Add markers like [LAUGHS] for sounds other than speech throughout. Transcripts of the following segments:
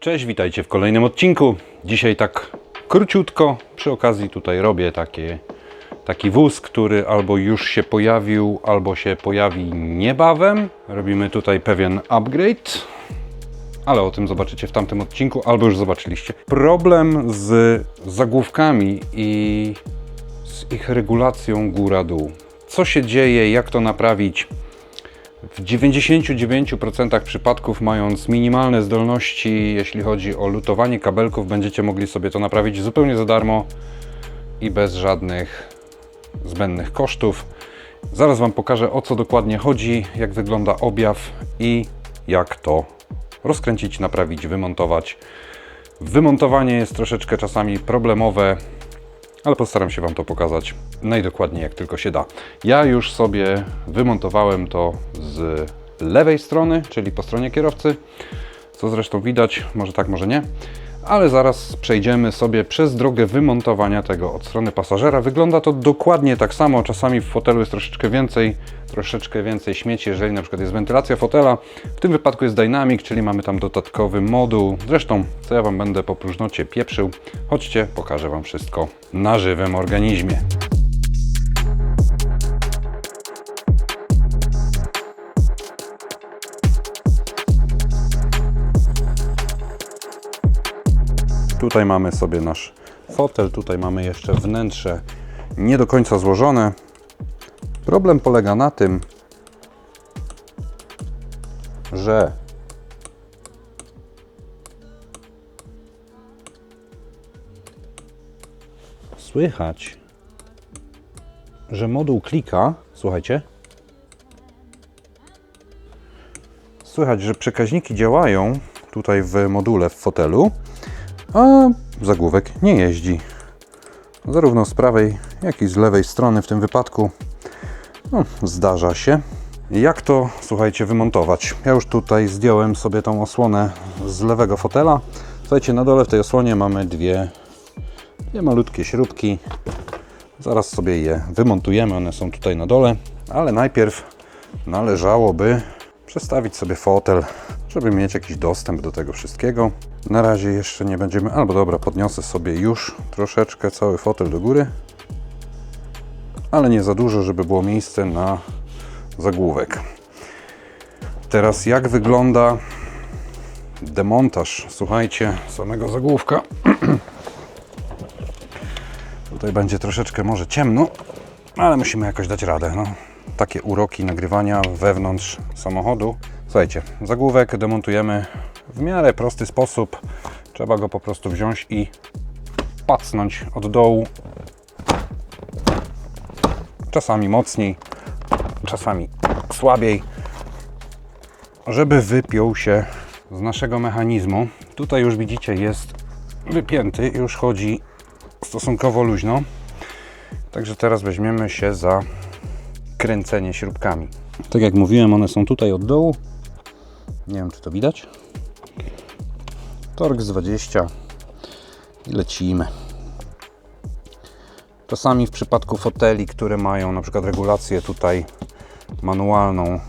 Cześć, witajcie w kolejnym odcinku. Dzisiaj tak króciutko, przy okazji tutaj robię takie, taki wóz, który albo już się pojawił, albo się pojawi niebawem. Robimy tutaj pewien upgrade, ale o tym zobaczycie w tamtym odcinku, albo już zobaczyliście. Problem z zagłówkami i z ich regulacją góra-dół. Co się dzieje, jak to naprawić? W 99% przypadków, mając minimalne zdolności, jeśli chodzi o lutowanie kabelków, będziecie mogli sobie to naprawić zupełnie za darmo i bez żadnych zbędnych kosztów. Zaraz Wam pokażę o co dokładnie chodzi, jak wygląda objaw i jak to rozkręcić, naprawić, wymontować. Wymontowanie jest troszeczkę czasami problemowe, ale postaram się Wam to pokazać najdokładniej jak tylko się da. Ja już sobie wymontowałem to z lewej strony, czyli po stronie kierowcy, co zresztą widać, może tak, może nie, ale zaraz przejdziemy sobie przez drogę wymontowania tego od strony pasażera. Wygląda to dokładnie tak samo, czasami w fotelu jest troszeczkę więcej, troszeczkę więcej śmieci, jeżeli na przykład jest wentylacja fotela. W tym wypadku jest Dynamic, czyli mamy tam dodatkowy moduł. Zresztą, co ja Wam będę po próżnocie pieprzył, chodźcie, pokażę Wam wszystko na żywym organizmie. Tutaj mamy sobie nasz fotel, tutaj mamy jeszcze wnętrze nie do końca złożone. Problem polega na tym, że słychać, że moduł klika. Słuchajcie. Słychać, że przekaźniki działają tutaj w module w fotelu, a zagłówek nie jeździ. Zarówno z prawej, jak i z lewej strony w tym wypadku. No, zdarza się. Jak to, słuchajcie, wymontować? Ja już tutaj zdjąłem sobie tą osłonę z lewego fotela. Słuchajcie, na dole w tej osłonie mamy dwie, dwie malutkie śrubki. Zaraz sobie je wymontujemy, one są tutaj na dole, ale najpierw należałoby przestawić sobie fotel, żeby mieć jakiś dostęp do tego wszystkiego. Na razie jeszcze nie będziemy, albo dobra, podniosę sobie już troszeczkę cały fotel do góry, ale nie za dużo, żeby było miejsce na zagłówek. Teraz jak wygląda demontaż, słuchajcie, samego zagłówka. [CLEARS THROAT] Tutaj będzie troszeczkę może ciemno, ale musimy jakoś dać radę. No, takie uroki nagrywania wewnątrz samochodu. Słuchajcie, zagłówek demontujemy w miarę prosty sposób. Trzeba go po prostu wziąć i pacnąć od dołu. Czasami mocniej, czasami słabiej, żeby wypiął się z naszego mechanizmu. Tutaj już widzicie jest wypięty, już chodzi stosunkowo luźno. Także teraz weźmiemy się za kręcenie śrubkami. Tak jak mówiłem, one są tutaj od dołu. Nie wiem, czy to widać. Torx 20 i lecimy. Czasami w przypadku foteli, które mają na przykład regulację tutaj manualną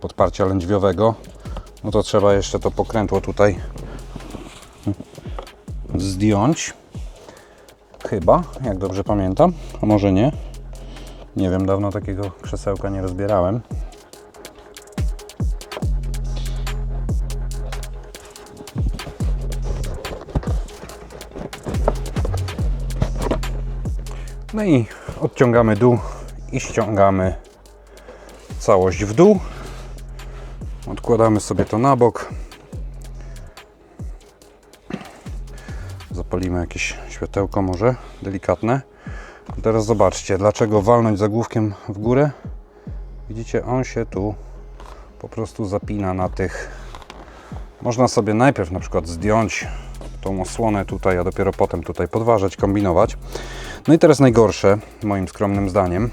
podparcia lędźwiowego, no to trzeba jeszcze to pokrętło tutaj zdjąć. Chyba, jak dobrze pamiętam, a może nie. Nie wiem, dawno takiego krzesełka nie rozbierałem. No i odciągamy dół i ściągamy całość w dół. Odkładamy sobie to na bok. Zapalimy jakieś światełko może delikatne. Teraz zobaczcie, dlaczego walnąć zagłówkiem w górę. Widzicie, on się tu po prostu zapina na tych. Można sobie najpierw na przykład zdjąć tą osłonę tutaj, a dopiero potem tutaj podważać, kombinować. No i teraz najgorsze, moim skromnym zdaniem.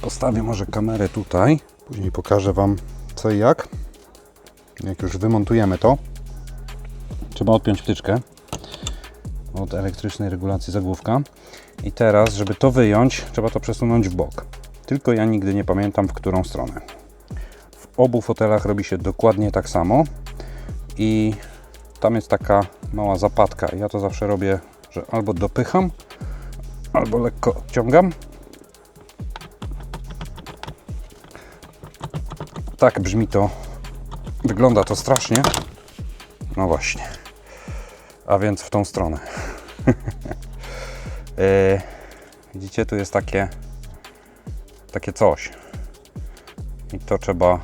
Postawię może kamerę tutaj, później pokażę Wam co i jak. Jak już wymontujemy to, trzeba odpiąć wtyczkę od elektrycznej regulacji zagłówka. I teraz, żeby to wyjąć, trzeba to przesunąć w bok. Tylko ja nigdy nie pamiętam, w którą stronę. W obu fotelach robi się dokładnie tak samo. I tam jest taka mała zapadka. Ja to zawsze robię, że albo dopycham, albo lekko odciągam. Tak brzmi to, wygląda to strasznie. No właśnie. A więc w tą stronę. [LAUGHS] E, Widzicie, tu jest takie takie coś. I to trzeba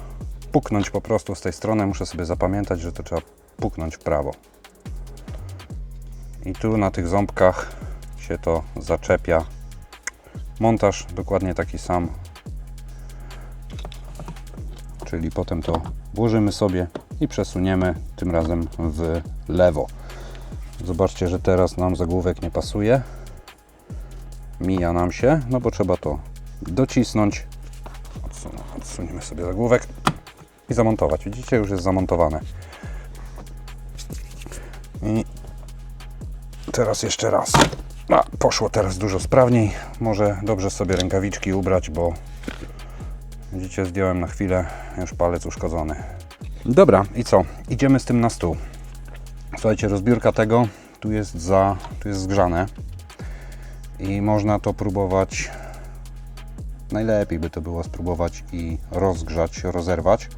puknąć po prostu z tej strony. Muszę sobie zapamiętać, że to trzeba puknąć w prawo. I tu na tych ząbkach się to zaczepia. Montaż dokładnie taki sam. Czyli potem to włożymy sobie i przesuniemy tym razem w lewo. Zobaczcie, że teraz nam zagłówek nie pasuje. Mija nam się, no bo trzeba to docisnąć. Odsun odsuniemy sobie zagłówek i zamontować. Widzicie, już jest zamontowane. I teraz jeszcze raz. A, poszło teraz dużo sprawniej. Może dobrze sobie rękawiczki ubrać, bo widzicie, zdjąłem na chwilę już palec uszkodzony. Dobra, i co? Idziemy z tym na stół. Słuchajcie, rozbiórka tego tu jest za, tu jest zgrzane i można to próbować najlepiej by to było spróbować i rozgrzać, rozerwać.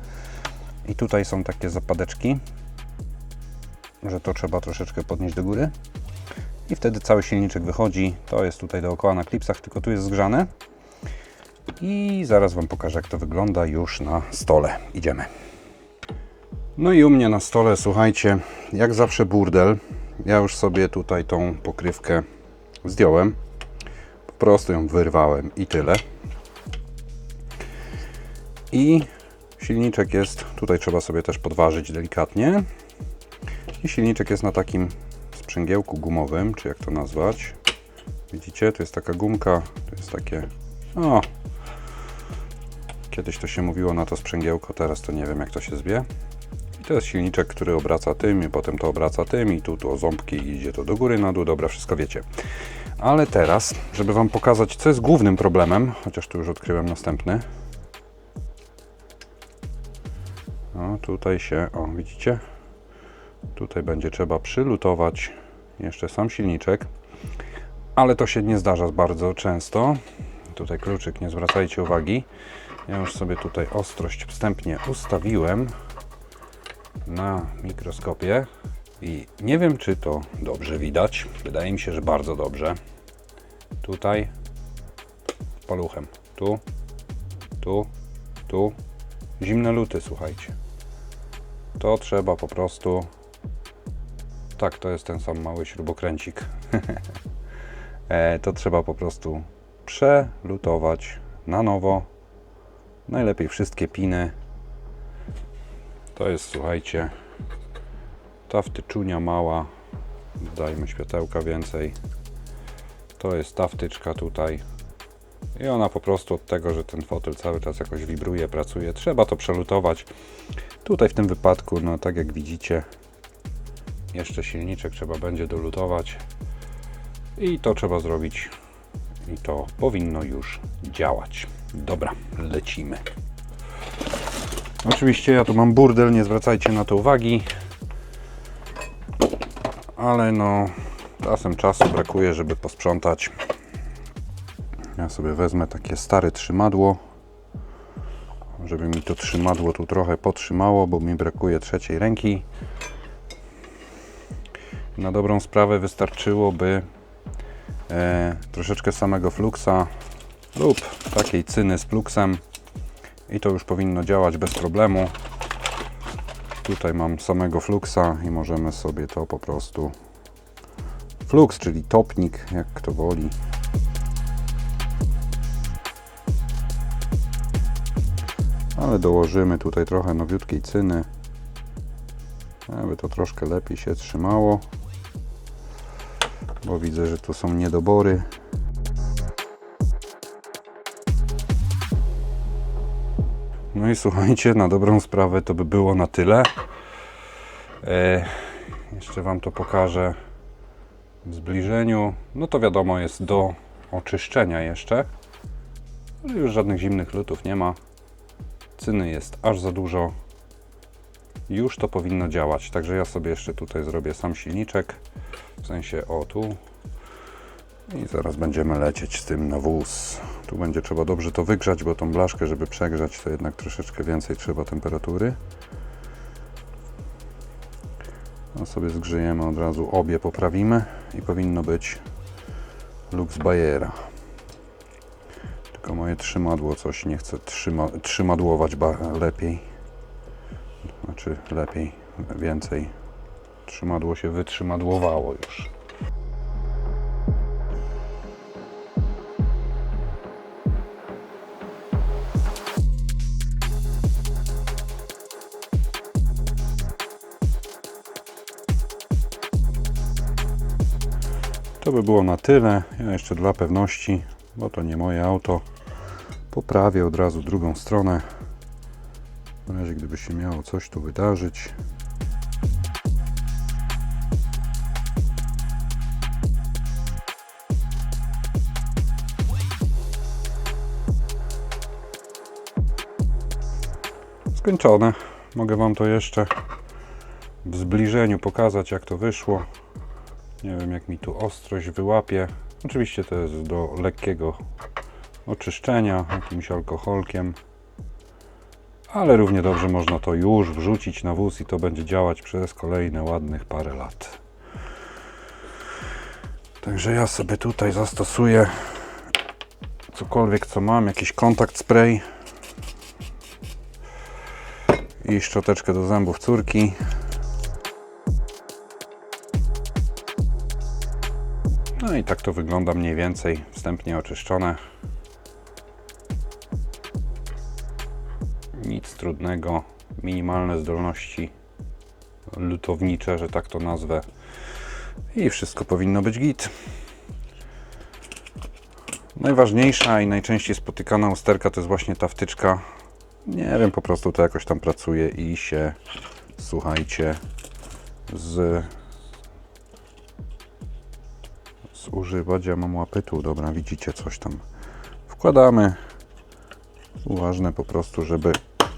I tutaj są takie zapadeczki, że to trzeba troszeczkę podnieść do góry. I wtedy cały silniczek wychodzi. To jest tutaj dookoła na klipsach, tylko tu jest zgrzane. I zaraz Wam pokażę, jak to wygląda już na stole. Idziemy. No i u mnie na stole, słuchajcie, jak zawsze burdel. Ja już sobie tutaj tą pokrywkę zdjąłem. Po prostu ją wyrwałem i tyle. I silniczek jest, tutaj trzeba sobie też podważyć delikatnie. I silniczek jest na takim sprzęgiełku gumowym, czy jak to nazwać. Widzicie, tu jest taka gumka, tu jest takie, o, kiedyś to się mówiło na to sprzęgiełko, teraz to nie wiem jak to się zwie. I to jest silniczek, który obraca tym i potem to obraca tym i tu, tu o ząbki idzie to do góry, na dół, dobra, wszystko wiecie. Ale teraz, żeby Wam pokazać, co jest głównym problemem, chociaż tu już odkryłem następny, No tutaj się, o widzicie? Tutaj będzie trzeba przylutować jeszcze sam silniczek, ale to się nie zdarza bardzo często. Tutaj kluczyk, nie zwracajcie uwagi. Ja już sobie tutaj ostrość wstępnie ustawiłem na mikroskopie i nie wiem, czy to dobrze widać. Wydaje mi się, że bardzo dobrze. Tutaj paluchem, tu, tu, tu. Zimne luty, słuchajcie. To trzeba po prostu. Tak, to jest ten sam mały śrubokręcik. [LAUGHS] E, to trzeba po prostu przelutować na nowo. Najlepiej wszystkie piny. To jest, słuchajcie, ta wtyczunia mała. Dajmy światełka więcej. To jest ta wtyczka tutaj. I ona po prostu od tego, że ten fotel cały czas jakoś wibruje, pracuje, trzeba to przelutować. Tutaj w tym wypadku, no tak jak widzicie, jeszcze silniczek trzeba będzie dolutować. I to trzeba zrobić. I to powinno już działać. Dobra, lecimy. Oczywiście ja tu mam burdel, nie zwracajcie na to uwagi. Ale no, czasem czasu brakuje, żeby posprzątać. Ja sobie wezmę takie stare trzymadło, żeby mi to trzymadło tu trochę potrzymało, bo mi brakuje trzeciej ręki. Na dobrą sprawę wystarczyłoby e, troszeczkę samego fluksa lub takiej cyny z fluksem i to już powinno działać bez problemu. Tutaj mam samego fluksa i możemy sobie to po prostu flux, czyli topnik, jak kto woli. ale dołożymy tutaj trochę nowiutkiej cyny, aby to troszkę lepiej się trzymało, bo widzę, że tu są niedobory. No i słuchajcie, na dobrą sprawę to by było na tyle. E, jeszcze Wam to pokażę w zbliżeniu. No to wiadomo, jest do oczyszczenia jeszcze, ale już żadnych zimnych lutów nie ma cyny jest aż za dużo. już to powinno działać. Także ja sobie jeszcze tutaj zrobię sam silniczek, w sensie o tu. I zaraz będziemy lecieć z tym na wóz. Tu będzie trzeba dobrze to wygrzać, bo tą blaszkę, żeby przegrzać, to jednak troszeczkę więcej trzeba temperatury. No sobie zgrzejemy od razu, obie poprawimy i powinno być Lux Bayera. Tylko moje trzymadło coś nie chce trzyma, trzymadłować lepiej. Znaczy lepiej, więcej. Trzymadło się wytrzymadłowało już. To by było na tyle. Ja jeszcze dla pewności, bo to nie moje auto, poprawię od razu drugą stronę. W razie gdyby się miało coś tu wydarzyć. Skończone. Mogę Wam to jeszcze w zbliżeniu pokazać, jak to wyszło. Nie wiem, jak mi tu ostrość wyłapie. Oczywiście to jest do lekkiego oczyszczenia jakimś alkoholkiem. Ale równie dobrze można to już wrzucić na wóz i to będzie działać przez kolejne ładnych parę lat. Także ja sobie tutaj zastosuję cokolwiek co mam, jakiś kontakt spray i szczoteczkę do zębów córki. No i tak to wygląda mniej więcej, wstępnie oczyszczone. Nic trudnego, minimalne zdolności lutownicze, że tak to nazwę. I wszystko powinno być git. Najważniejsza i najczęściej spotykana usterka to jest właśnie ta wtyczka. Nie wiem, po prostu to jakoś tam pracuje i się, słuchajcie, z zużywać. Ja mam łapytu, dobra, widzicie coś tam. Wkładamy. Uważne po prostu, żeby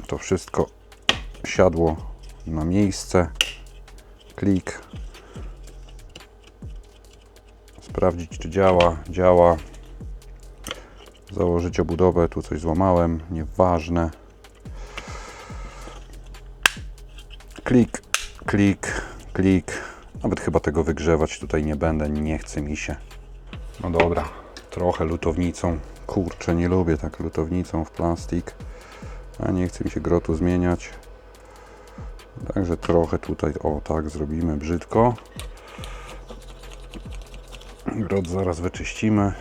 to wszystko siadło na miejsce. Klik. Sprawdzić, czy działa. Działa. Założyć obudowę. Tu coś złamałem. Nieważne. Klik, klik, klik. Nawet chyba tego wygrzewać tutaj nie będę, nie chce mi się. No dobra, trochę lutownicą. Kurczę, nie lubię tak lutownicą w plastik. A nie chce mi się grotu zmieniać. Także trochę tutaj, o tak zrobimy brzydko. Grot zaraz wyczyścimy.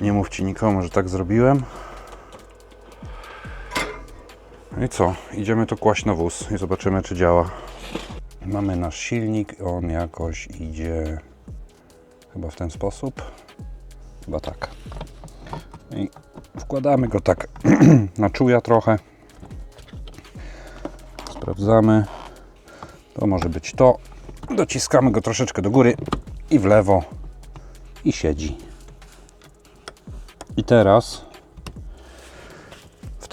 Nie mówcie nikomu, że tak zrobiłem. No i co? Idziemy to kłaść na wóz i zobaczymy, czy działa. Mamy nasz silnik, on jakoś idzie chyba w ten sposób. Chyba tak. I wkładamy go tak [CLEARS THROAT] na czuja trochę. Sprawdzamy. To może być to. Dociskamy go troszeczkę do góry i w lewo i siedzi. I teraz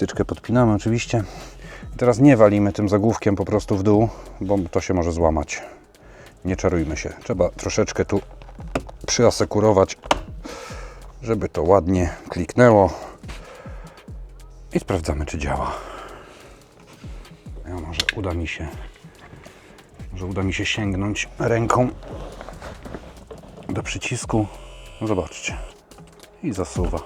wtyczkę podpinamy oczywiście. I teraz nie walimy tym zagłówkiem po prostu w dół, bo to się może złamać. Nie czarujmy się. Trzeba troszeczkę tu przyasekurować, żeby to ładnie kliknęło. I sprawdzamy, czy działa. Ja może uda mi się, może uda mi się sięgnąć ręką do przycisku. Zobaczcie. I zasuwa.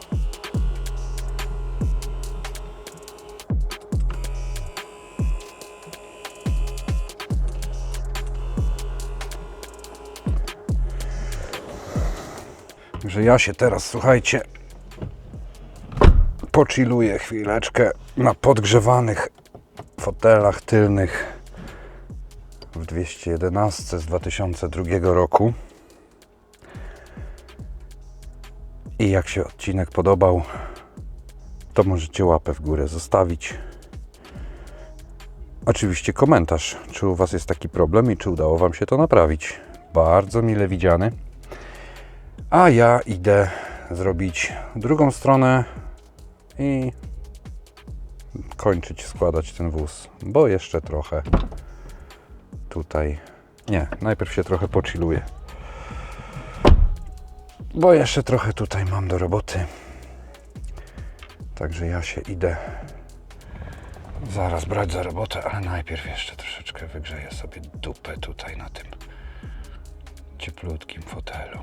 Że ja się teraz, słuchajcie, pochilluję chwileczkę na podgrzewanych fotelach tylnych w 211 z 2002 roku. I jak się odcinek podobał, to możecie łapę w górę zostawić. Oczywiście komentarz, czy u Was jest taki problem i czy udało Wam się to naprawić. Bardzo mile widziany. A ja idę zrobić drugą stronę i kończyć składać ten wóz, bo jeszcze trochę tutaj. Nie, najpierw się trochę pochilluję. Bo jeszcze trochę tutaj mam do roboty. Także ja się idę zaraz brać za robotę, ale najpierw jeszcze troszeczkę wygrzeję sobie dupę tutaj na tym cieplutkim fotelu.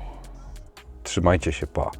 Trzymajcie się, pa.